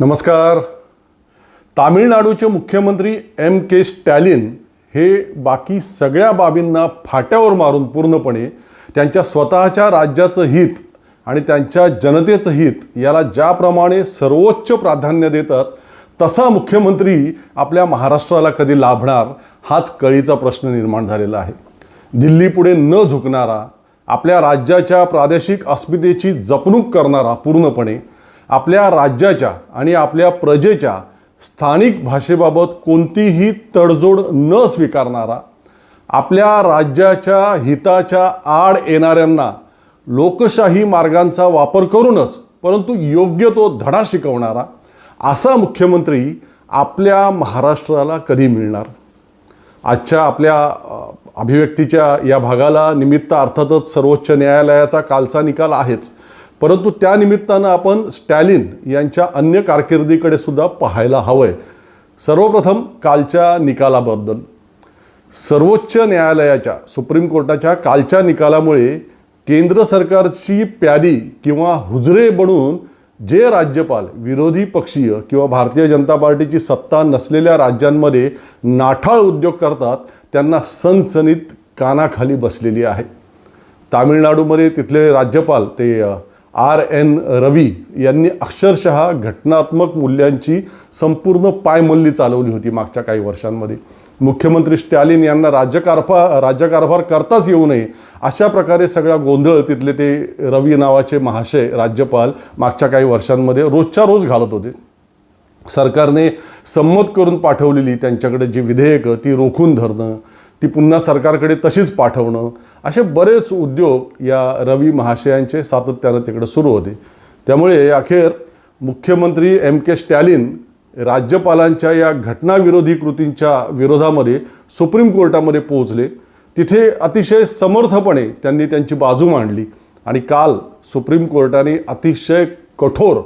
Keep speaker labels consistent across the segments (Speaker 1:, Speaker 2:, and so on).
Speaker 1: नमस्कार. तामिळनाडूचे मुख्यमंत्री एम के स्टॅलिन हे बाकी सगळ्या बाबींना फाट्यावर मारून पूर्णपणे त्यांच्या स्वतःच्या राज्याचं हित आणि त्यांच्या जनतेचं हित याला ज्याप्रमाणे सर्वोच्च प्राधान्य देतात तसा मुख्यमंत्री आपल्या महाराष्ट्राला कधी लाभणार हाच कळीचा प्रश्न निर्माण झालेला आहे. दिल्लीपुढे न झुकणारा आपल्या राज्याच्या प्रादेशिक अस्मितेची जपणूक करणारा पूर्णपणे आपल्या राज्याच्या आणि आपल्या प्रजेच्या स्थानिक भाषेबाबत कोणतीही तडजोड न स्वीकारणारा आपल्या राज्याच्या हिताच्या आड येणाऱ्यांना लोकशाही मार्गांचा वापर करूनच परंतु योग्य तो धडा शिकवणारा असा मुख्यमंत्री आपल्या महाराष्ट्राला कधी मिळणार? आजच्या आपल्या अभिव्यक्तीच्या या भागाला निमित्त अर्थातच सर्वोच्च न्यायालयाचा कालचा निकाल आहेच. परंतु त्यानिमित्तानं आपण स्टॅलिन यांच्या अन्य कारकिर्दीकडे सुद्धा पाहायला हवंय. सर्वप्रथम कालच्या निकालाबद्दल. सर्वोच्च न्यायालयाच्या सुप्रीम कोर्टाच्या कालच्या निकालामुळे केंद्र सरकारची प्यादी किंवा हुजरे बनून जे राज्यपाल विरोधी पक्षीय किंवा भारतीय जनता पार्टीची सत्ता नसलेल्या राज्यांमध्ये नाठाळ उद्योग करतात त्यांना सनसनीत कानाखाली बसलेली आहे. तामिळनाडूमध्ये तिथले राज्यपाल ते आर एन रवी यांनी अक्षरशः घटनात्मक मूल्यांची संपूर्ण पायमल्ली चालवली होती मागच्या काही वर्षांमध्ये. मुख्यमंत्री स्टॅलिन यांना राज्यकारभार राज्यकारभार करताच येऊ नये अशा प्रकारे सगळा गोंधळ तिथले ते रवी नावाचे महाशय राज्यपाल मागच्या काही वर्षांमध्ये रोजच्या रोज घालत होते. सरकारने संमत करून पाठवलेली त्यांच्याकडे जी विधेयकं ती रोखून धरणं ती पुन्हा सरकारकडे तशीच पाठवणं. असे बरेच उद्योग या रवी महाशयांचे सातत्यानं तिकडे सुरू होते. त्यामुळे अखेर मुख्यमंत्री एम के स्टॅलिन राज्यपालांच्या या घटनाविरोधी कृतींच्या विरोधामध्ये सुप्रीम कोर्टामध्ये पोहोचले. तिथे अतिशय समर्थपणे त्यांनी त्यांची बाजू मांडली आणि काल सुप्रीम कोर्टाने अतिशय कठोर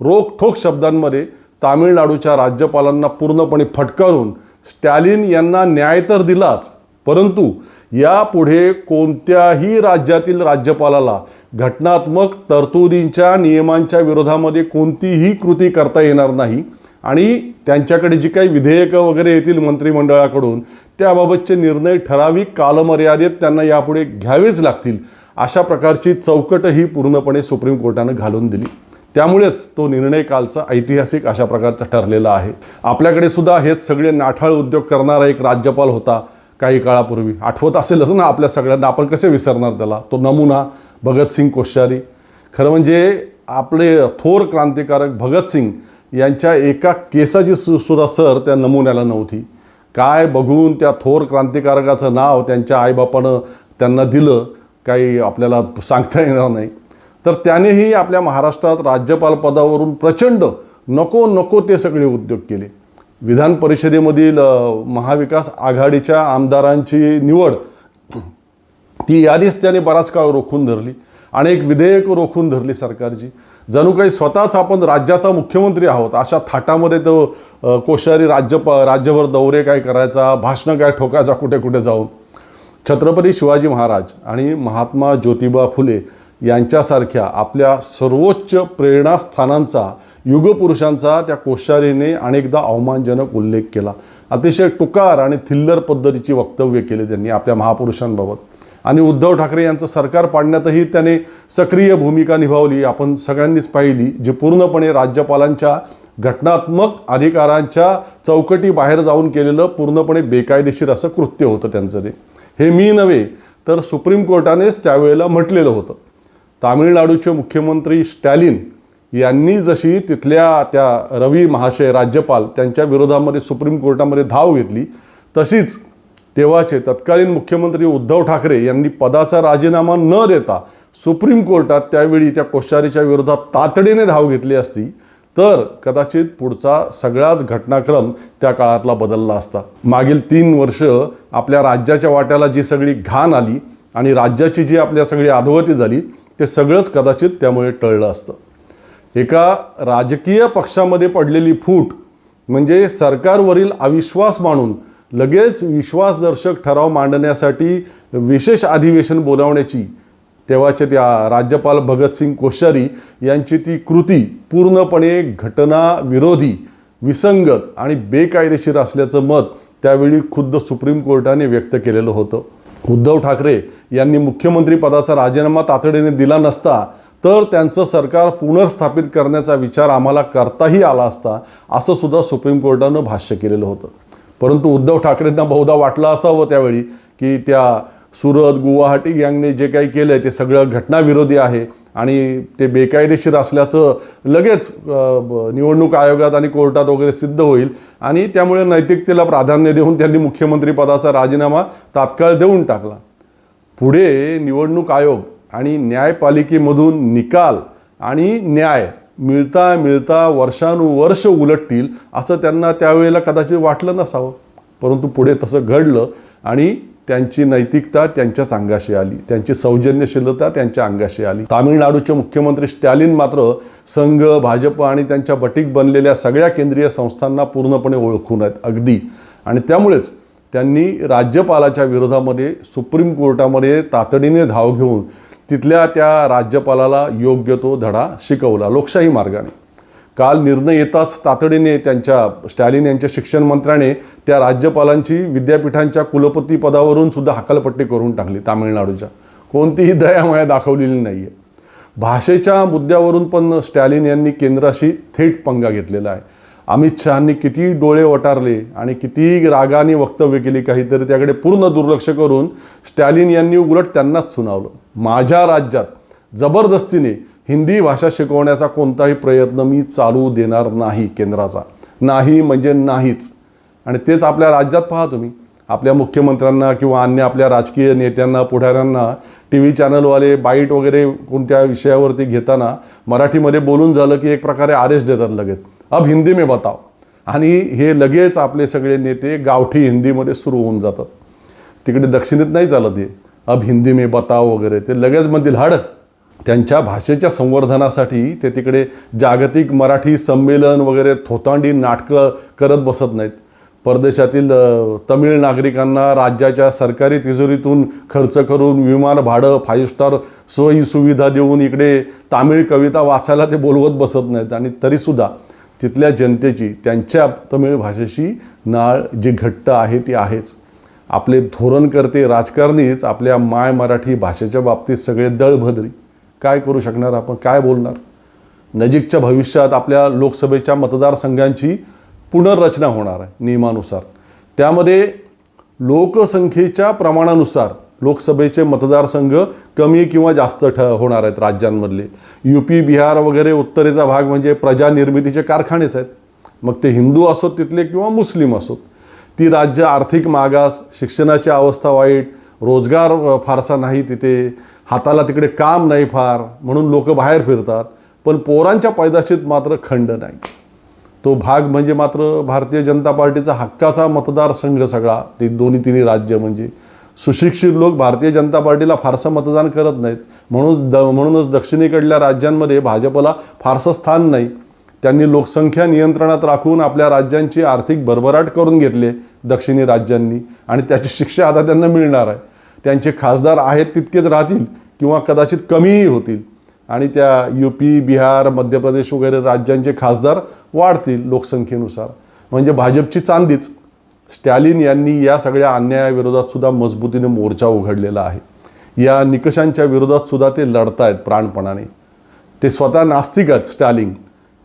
Speaker 1: रोखठोक शब्दांमध्ये तामिळनाडूच्या राज्यपालांना पूर्णपणे फटकारून स्टॅलिन यांना न्याय तर दिलाच परंतु यापुढे कोणत्याही राज्यातील राज्यपालाला घटनात्मक तरतुदींच्या नियमांच्या विरोधामध्ये कोणतीही कृती करता येणार नाही आणि त्यांच्याकडे जी काही विधेयकं वगैरे येतील मंत्रिमंडळाकडून त्याबाबतचे निर्णय ठराविक कालमर्यादेत त्यांना यापुढे घ्यावेच लागतील. अशा प्रकारची चौकटही पूर्णपणे सुप्रीम कोर्टानं घालून दिली. त्यामुळेच तो निर्णय कालचा ऐतिहासिक अशा प्रकारचा ठरलेला आहे. आपल्याकडे सुद्धा हेच सगळे नाठाळ उद्योग करणारा एक राज्यपाल होता. काही काळापूर्वी. आठवत असेलच ना आपल्या सगळ्यांना आपण कसे विसरणार त्याला? तो नमुना भगतसिंग कोश्यारी. खरं म्हणजे आपले थोर क्रांतिकारक भगतसिंग यांच्या एका केसाची सु सुद्धा सर त्या नमुन्याला नव्हती. काय बघून त्या थोर क्रांतिकारकाचं नाव त्यांच्या आईबापानं त्यांना दिलं काही आपल्याला सांगता येणार नाही. तर त्यानेही आपल्या महाराष्ट्रात राज्यपाल पदावरून प्रचंड नको नको ते सगळे उद्योग केले. विधान परिषदेमधील महाविकास आघाडीच्या आमदारांची निवड ती यादीच त्याने बराच काळ रोखून धरली आणि एक विधेयक रोखून धरली सरकारची. जणू काही स्वतःच आपण राज्याचा मुख्यमंत्री आहोत अशा थाटामध्ये तो कोश्यारी राज्य राज्यभर दौरे काय करायचा भाषणं काय ठोकायचा कुठे कुठे जाऊन. छत्रपती शिवाजी महाराज आणि महात्मा ज्योतिबा फुले यांच्यासारख्या आपल्या सर्वोच्च प्रेरणास्थानांचा युगपुरुषांचा त्या कोश्यारीने अनेकदा अवमानजनक उल्लेख केला. अतिशय टुकार आणि थिल्लर पद्धतीची वक्तव्य केले त्यांनी आपल्या महापुरुषांबाबत. आणि उद्धव ठाकरे यांचं सरकार पाडण्यातही त्याने सक्रिय भूमिका निभावली. आपण सगळ्यांनीच पाहिली जी पूर्णपणे राज्यपालांच्या घटनात्मक अधिकारांच्या चौकटी बाहेर जाऊन केलेलं पूर्णपणे बेकायदेशीर असं कृत्य होतं त्यांचं ते. हे मी नव्हे तर सुप्रीम कोर्टानेच त्यावेळेला म्हटलेलं होतं. तामिळनाडूचे मुख्यमंत्री स्टॅलिन यांनी जशी तिथल्या त्या रवी महाशय राज्यपाल त्यांच्या विरोधामध्ये सुप्रीम कोर्टामध्ये धाव घेतली तशीच तेव्हाचे तत्कालीन मुख्यमंत्री उद्धव ठाकरे यांनी पदाचा राजीनामा न देता सुप्रीम कोर्टात त्यावेळी त्या कोश्यारीच्या विरोधात तातडीने धाव घेतली असती तर कदाचित पुढचा सगळाच घटनाक्रम त्या काळातला बदलला असता. मागील तीन वर्ष आपल्या राज्याच्या वाट्याला जी सगळी घाण आली आणि राज्याची जी आपल्या सगळी अधोगती झाली ते सगळंच कदाचित त्यामुळे टळलं असतं. एका राजकीय पक्षामध्ये पडलेली फूट म्हणजे सरकारवरील अविश्वास मानून लगेच विश्वासदर्शक ठराव मांडण्यासाठी विशेष अधिवेशन बोलावण्याची तेव्हाचे त्या राज्यपाल भगतसिंग कोश्यारी यांची ती कृती पूर्णपणे घटनाविरोधी विसंगत आणि बेकायदेशीर असल्याचं मत त्यावेळी खुद्द सुप्रीम कोर्टाने व्यक्त केलेलं होतं. उद्धव ठाकरे यांनी मुख्यमंत्रीपदाचा राजीनामा तातडीने दिला नसता तर त्यांचं सरकार पुनर्स्थापित करण्याचा विचार आम्हाला करताही आला असता असं सुद्धा सुप्रीम कोर्टानं भाष्य केलेलं होतं. परंतु उद्धव ठाकरेंना बहुधा वाटलं असावं त्यावेळी की त्या सुरत गुवाहाटी गँगने जे काही केलं आहे ते सगळं घटनाविरोधी आहे. आणि ते बेकायदेशीर असल्याचं लगेच निवडणूक आयोगात आणि कोर्टात वगैरे सिद्ध होईल. आणि त्यामुळे नैतिकतेला प्राधान्य देऊन त्यांनी मुख्यमंत्रीपदाचा राजीनामा तात्काळ देऊन टाकला. पुढे निवडणूक आयोग आणि न्यायपालिकेमधून निकाल आणि न्याय मिळता मिळता वर्षानुवर्ष उलटतील असं त्यांना त्यावेळेला कदाचित वाटलं नसावं. परंतु पुढे तसं घडलं आणि त्यांची नैतिकता त्यांच्या अंगाशी आली. त्यांची सौजन्यशीलता त्यांच्या अंगाशी आली. तामिळनाडूचे मुख्यमंत्री स्टॅलिन मात्र संघ भाजप आणि त्यांच्या बटीक बनलेल्या सगळ्या केंद्रीय संस्थांना पूर्णपणे ओळखून आहेत अगदी. आणि त्यामुळेच त्यांनी राज्यपालाच्या विरोधामध्ये सुप्रीम कोर्टामध्ये तातडीने धाव घेऊन तिथल्या त्या राज्यपालाला योग्य तो धडा शिकवला लोकशाही मार्गाने. काल निर्णय येताच तातडीने त्यांच्या स्टॅलिन यांच्या शिक्षण मंत्र्याने त्या राज्यपालांची विद्यापीठांच्या कुलपती पदावरून सुद्धा हकालपट्टी करून टाकली तामिळनाडूच्या. कोणतीही दयामाया दाखवलेली नाही आहे भाषेच्या मुद्द्यावरून पण स्टॅलिन यांनी केंद्राशी थेट पंगा घेतलेला आहे. अमित शहानी किती डोळे वटारले आणि किती रागाने वक्तव्य केली काहीतरी त्याकडे पूर्ण दुर्लक्ष करून स्टॅलिन यांनी उलट त्यांनाच सुनावलं. माझ्या राज्यात जबरदस्तीने हिंदी भाषा शिकवण्याचा कोणताही प्रयत्न मी चालू देणार नाही केंद्राचा. नाही म्हणजे नाहीच. आणि तेच आपल्या राज्यात पहा तुम्ही. आपल्या मुख्यमंत्र्यांना किंवा अन्य आपल्या राजकीय नेत्यांना पुढाऱ्यांना टी व्ही चॅनलवाले बाईट वगैरे कोणत्या विषयावरती घेताना मराठीमध्ये बोलून झालं की एक प्रकारे आदेश देतात लगेच. अब हिंदी में बताव आणि हे लगेच आपले सगळे नेते गावठी हिंदीमध्ये सुरू होऊन जातात. तिकडे दक्षिणेत नाही चालत हे. अब हिंदी में बताव वगैरे. ते लगेच म्हणतील हाड त्यांच्या भाषेच्या संवर्धनासाठी ते तिकडे जागतिक मराठी संमेलन वगैरे थोतांडी नाटकं करत बसत नाहीत. परदेशातील तमिळ नागरिकांना राज्याच्या सरकारी तिजोरीतून खर्च करून विमान भाडं फाईव्ह स्टार सोयी सुविधा देऊन इकडे तामिळ कविता वाचायला ते बोलवत बसत नाहीत. आणि तरीसुद्धा तिथल्या जनतेची त्यांच्या तमिळ भाषेशी नाळ जी घट्ट आहे ती आहेच. आपले धोरणकर्ते राजकारणीच आपल्या माय मराठी भाषेच्या बाबतीत सगळे दळभद्री. काय करू शकणार आपण काय बोलणार? नजीकच्या भविष्यात आपल्या लोकसभेच्या मतदारसंघांची पुनर्रचना होणार आहे नियमानुसार. त्यामध्ये लोकसंख्येच्या प्रमाणानुसार लोकसभेचे मतदारसंघ कमी किंवा जास्त ठ होणार आहेत राज्यांमधले. यू पी बिहार वगैरे उत्तरेचा भाग म्हणजे प्रजानिर्मितीचे कारखानेच आहेत. मग ते हिंदू असोत तिथले किंवा मुस्लिम असोत. ती राज्य आर्थिक मागास शिक्षणाची अवस्था वाईट रोजगार फारसा नाही तिथे. हाताला तिकडे काम नाही फार म्हणून लोक बाहेर फिरतात. पण पोरांच्या पैदाशीत मात्र खंड नाही. तो भाग म्हणजे मात्र भारतीय जनता पार्टीचा हक्काचा मतदारसंघ सगळा ते दोन्ही तिन्ही राज्य म्हणजे. सुशिक्षित लोक भारतीय जनता पार्टीला फारसं मतदान करत नाहीत. म्हणून द म्हणूनच दक्षिणेकडल्या राज्यांमध्ये भाजपला फारसं स्थान नाही. त्यांनी लोकसंख्या नियंत्रणात राखून आपल्या राज्यांची आर्थिक भरभराट करून घेतली दक्षिणी राज्यांनी. आणि त्याची शिक्षा आता त्यांना मिळणार आहे. त्यांचे खासदार आहेत तितकेच राहतील किंवा कदाचित कमीही होतील. आणि त्या यू पी बिहार मध्य प्रदेश वगैरे राज्यांचे खासदार वाढतील लोकसंख्येनुसार. म्हणजे भाजपची चांदीच. स्टॅलिन यांनी या सगळ्या अन्यायाविरोधात सुद्धा मजबूतीने मोर्चा उघडलेला आहे. या निकषांच्या विरोधात सुद्धा ते लढतायत प्राणपणाने. ते स्वतः नास्तिकच स्टॅलिन.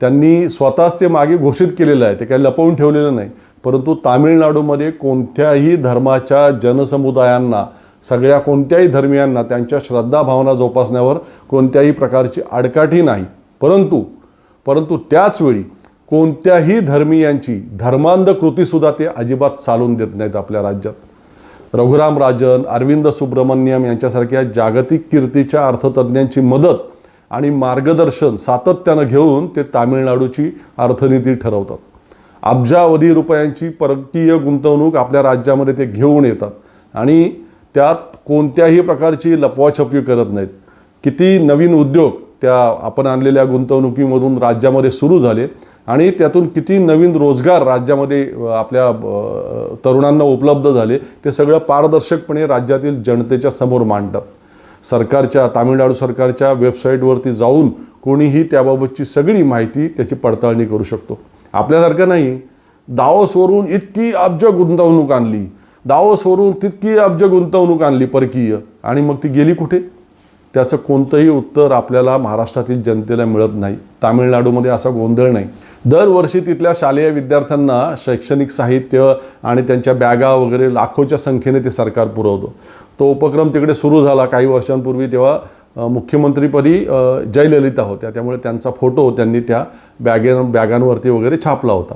Speaker 1: त्यांनी स्वतःच ते मागे घोषित केलेलं आहे. ते काही लपवून ठेवलेलं नाही. परंतु तामिळनाडूमध्ये कोणत्याही धर्माच्या जनसमुदायांना सगळ्या कोणत्याही धर्मियांना त्यांच्या श्रद्धा भावना जोपासण्यावर कोणत्याही प्रकारची आडकाठी नाही. परंतु परंतु त्याचवेळी कोणत्याही धर्मीयांची धर्मांध कृतीसुद्धा ते अजिबात चालून देत नाहीत आपल्या राज्यात. रघुराम राजन अरविंद सुब्रमण्यम यांच्यासारख्या जागतिक कीर्तीच्या अर्थतज्ज्ञांची मदत आणि मार्गदर्शन सातत्यानं घेऊन ते तामिळनाडूची अर्थनीती ठरवतात. अब्जावधी रुपयांची परकीय गुंतवणूक आपल्या राज्यामध्ये ते घेऊन येतात आणि त्यात कोणत्याही प्रकारची लपवाछपवी करत नाहीत. किती नवीन उद्योग त्या आपण आणलेल्या गुंतवणुकीमधून राज्यामध्ये सुरू झाले आणि त्यातून किती नवीन रोजगार राज्यामध्ये आपल्या तरुणांना उपलब्ध झाले ते सगळं पारदर्शकपणे राज्यातील जनतेच्या समोर मांडतात. सरकारच्या तामिळनाडू सरकारच्या वेबसाईटवरती जाऊन कोणीही त्याबाबतची सगळी माहिती त्याची पडताळणी करू शकतो. आपल्यासारखं नाही. दावोसवरून इतकी अब्ज गुंतवणूक आणली. दावोसवरून तितकी अब्ज गुंतवणूक आणली परकीय. आणि मग ती गेली कुठे? त्याचं कोणतंही उत्तर आपल्याला महाराष्ट्रातील जनतेला मिळत नाही. तामिळनाडूमध्ये असा गोंधळ नाही. दरवर्षी तिथल्या शालेय विद्यार्थ्यांना शैक्षणिक साहित्य आणि त्यांच्या बॅगा वगैरे लाखोच्या संख्येने ते सरकार पुरवतो. तो उपक्रम तिकडे सुरू झाला काही वर्षांपूर्वी तेव्हा मुख्यमंत्रीपदी जयललिता होत्या. त्यामुळे त्यांचा फोटो त्यांनी त्या बॅगे बॅगांवरती वगैरे छापला होता.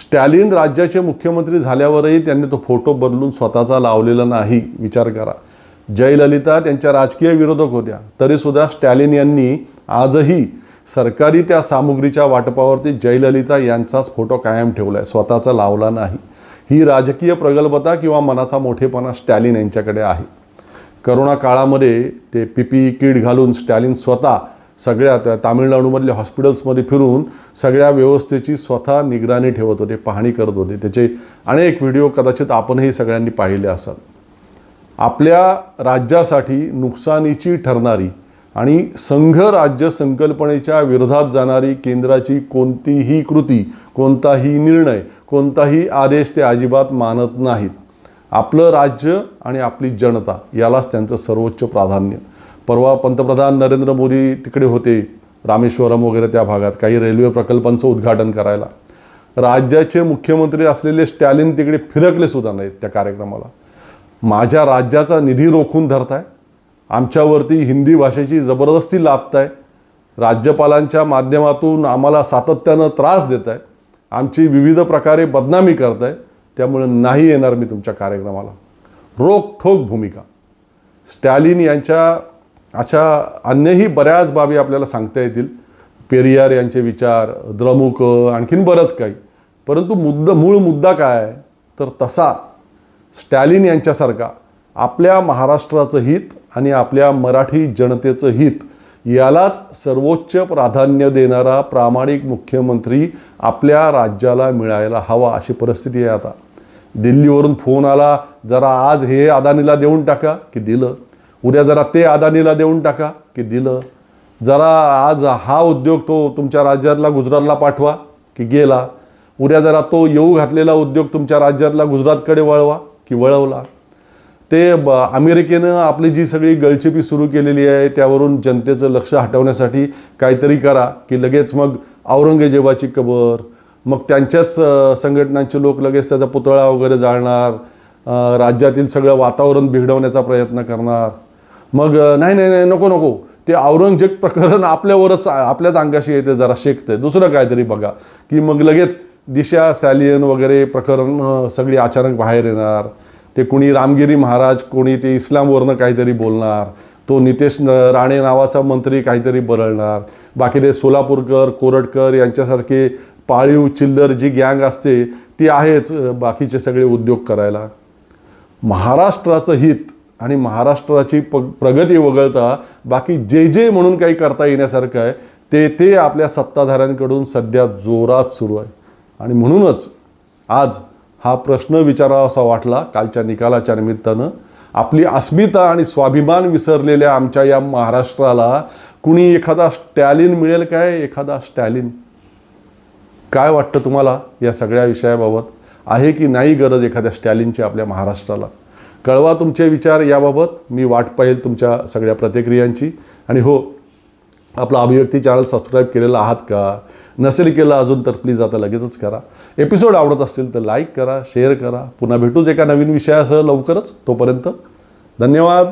Speaker 1: स्टॅलिन राज्याचे मुख्यमंत्री झाल्यावरही त्यांनी तो फोटो बदलून स्वतःचा लावलेला नाही. विचार करा. जयललिता त्यांच्या राजकीय विरोधक होत्या. तरीसुद्धा स्टॅलिन यांनी आजही सरकारी त्या सामुग्रीच्या वाटपावरती जयललिता यांचाच फोटो कायम ठेवला आहे स्वतःचा लावला नाही. ही राजकीय प्रगल्भता किंवा मनाचा मोठेपणा स्टॅलिन यांच्याकडे आहे. करोना काळामध्ये ते पी पी किट घालून स्टॅलिन स्वतः सगळ्या त्या तामिळनाडूमधल्या हॉस्पिटल्समध्ये फिरून सगळ्या व्यवस्थेची स्वतः निगराणी ठेवत होते पाहणी करत होते. त्याचे अनेक व्हिडिओ कदाचित आपणही सगळ्यांनी पाहिले असाल. आपल्या राज्यासाठी नुकसानीची ठरणारी आणि संघ राज्य संकल्पनेच्या विरोधात जाणारी केंद्राची कोणतीही कृती कोणताही निर्णय कोणताही आदेश ते अजिबात मानत नाहीत. आपलं राज्य आणि आपली जनता यालाच त्यांचं सर्वोच्च प्राधान्य. परवा पंतप्रधान नरेंद्र मोदी तिकडे होते रामेश्वरम वगैरे त्या भागात काही रेल्वे प्रकल्पांचं उद्घाटन करायला. राज्याचे मुख्यमंत्री असलेले स्टॅलिन तिकडे फिरकले सुद्धा नाहीत त्या कार्यक्रमाला. माझ्या राज्याचा निधी रोखून धरताय आमच्यावरती हिंदी भाषेची जबरदस्ती लादताय राज्यपालांच्या माध्यमातून आम्हाला सातत्यानं त्रास देत आहे आमची विविध प्रकारे बदनामी करत आहे त्यामुळे नाही येणार मी तुमच्या कार्यक्रमाला. रोखठोक भूमिका. स्टॅलिन यांच्या अशा अन्यही बऱ्याच बाबी आपल्याला सांगता येतील. पेरियार यांचे विचार द्रमुक आणखीन बरंच काही. परंतु मुद्दा मूळ मुद्दा काय आहे? तर तसा स्टॅलिन यांच्यासारखा आपल्या महाराष्ट्राचं हित आणि आपल्या मराठी जनतेचं हित यालाच सर्वोच्च प्राधान्य देणारा प्रामाणिक मुख्यमंत्री आपल्या राज्याला मिळायला हवा अशी परिस्थिती आहे आता. दिल्लीवरून फोन आला जरा आज हे अदानीला देऊन टाका की दिलं. उद्या जरा ते अदानीला देऊन टाका की दिलं. जरा आज हा उद्योग तो तुमच्या राज्यातला गुजरातला पाठवा की गेला. उद्या जरा तो येऊ घातलेला उद्योग तुमच्या राज्यातला गुजरातकडे वळवा की वळवला. ते ब अमेरिकेनं आपली जी सगळी गळचेपी सुरू केलेली आहे त्यावरून जनतेचं लक्ष हटवण्यासाठी काहीतरी करा की लगेच मग औरंगजेबाची कबर मग त्यांच्याच संघटनांचे लोक लगेच त्याचा पुतळा वगैरे जाळणार राज्यातील सगळं वातावरण बिघडवण्याचा प्रयत्न करणार. मग नाही नाही नाही नको नको. ते औरंगजेब प्रकरण आपल्यावरच आपल्याच अंगाशी येते जरा शेकते. दुसरं काहीतरी बघा की मग लगेच दिशा सॅलियन वगैरे प्रकरण सगळी अचानक बाहेर येणार. ते कुणी रामगिरी महाराज कोणी ते इस्लामवरनं काहीतरी बोलणार. तो नितेश न- राणे नावाचा मंत्री काहीतरी बरळणार. बाकी ते सोलापूरकर कोरटकर यांच्यासारखे पाळीव चिल्लर जी गँग असते ती आहेच बाकीचे सगळे उद्योग करायला. महाराष्ट्राचं हित आणि महाराष्ट्राची प प्रगती वगळता बाकी जे जे म्हणून काही करता येण्यासारखं आहे ते ते आपल्या सत्ताधाऱ्यांकडून सध्या जोरात सुरू आहे. आणि म्हणूनच आज हा प्रश्न विचारावासा वाटला कालच्या निकालाच्या निमित्तानं. आपली अस्मिता आणि स्वाभिमान विसरलेल्या आमच्या या महाराष्ट्राला कुणी एखादा स्टॅलिन मिळेल काय? एखादा स्टॅलिन. काय वाटतं तुम्हाला या सगळ्या विषयाबाबत? आहे की नाही गरज एखाद्या स्टॅलिनची आपल्या महाराष्ट्राला? कळवा तुमचे विचार याबाबत. मी वाट पाहिल तुमच्या सगळ्या प्रतिक्रियांची. आणि हो आपला अभिव्यक्ती चॅनल सबस्क्राईब केलेला आहात का? नसेल केलं अजून तर प्लीज आता लगेचच करा. एपिसोड आवडत असतील तर लाईक करा शेअर करा. पुन्हा भेटूच एका नवीन विषयासह लवकरच. तोपर्यंत धन्यवाद.